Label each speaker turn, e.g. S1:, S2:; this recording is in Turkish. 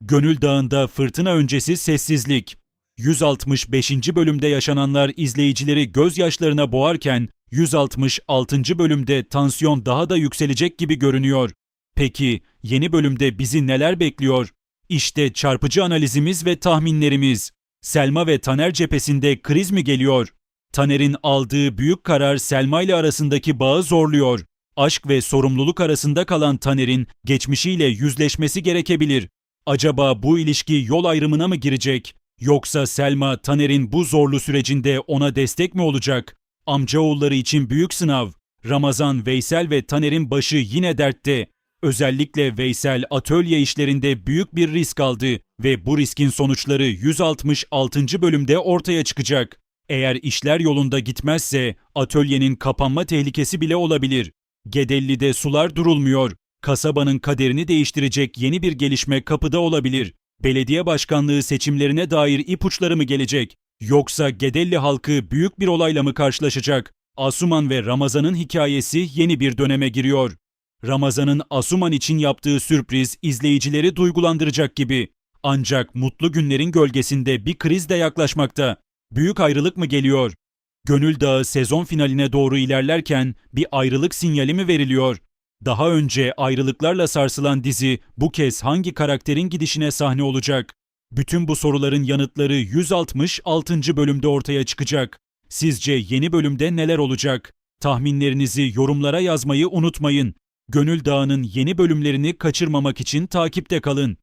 S1: Gönül Dağı'nda fırtına öncesi sessizlik. 165. bölümde yaşananlar izleyicileri gözyaşlarına boğarken 166. bölümde tansiyon daha da yükselecek gibi görünüyor. Peki yeni bölümde bizi neler bekliyor? İşte çarpıcı analizimiz ve tahminlerimiz. Selma ve Taner cephesinde kriz mi geliyor? Taner'in aldığı büyük karar Selma ile arasındaki bağı zorluyor. Aşk ve sorumluluk arasında kalan Taner'in geçmişiyle yüzleşmesi gerekebilir. Acaba bu ilişki yol ayrımına mı girecek? Yoksa Selma Taner'in bu zorlu sürecinde ona destek mi olacak? Amcaoğulları için büyük sınav. Ramazan, Veysel ve Taner'in başı yine dertte. Özellikle Veysel atölye işlerinde büyük bir risk aldı ve bu riskin sonuçları 166. bölümde ortaya çıkacak. Eğer işler yolunda gitmezse atölyenin kapanma tehlikesi bile olabilir. Gedelli'de sular durulmuyor. Kasabanın kaderini değiştirecek yeni bir gelişme kapıda olabilir. Belediye başkanlığı seçimlerine dair ipuçları mı gelecek? Yoksa Gedelli halkı büyük bir olayla mı karşılaşacak? Asuman ve Ramazan'ın hikayesi yeni bir döneme giriyor. Ramazan'ın Asuman için yaptığı sürpriz izleyicileri duygulandıracak gibi. Ancak mutlu günlerin gölgesinde bir kriz de yaklaşmakta. Büyük ayrılık mı geliyor? Gönül Dağı sezon finaline doğru ilerlerken bir ayrılık sinyali mi veriliyor? Daha önce ayrılıklarla sarsılan dizi bu kez hangi karakterin gidişine sahne olacak? Bütün bu soruların yanıtları 166. bölümde ortaya çıkacak. Sizce yeni bölümde neler olacak? Tahminlerinizi yorumlara yazmayı unutmayın. Gönül Dağı'nın yeni bölümlerini kaçırmamak için takipte kalın.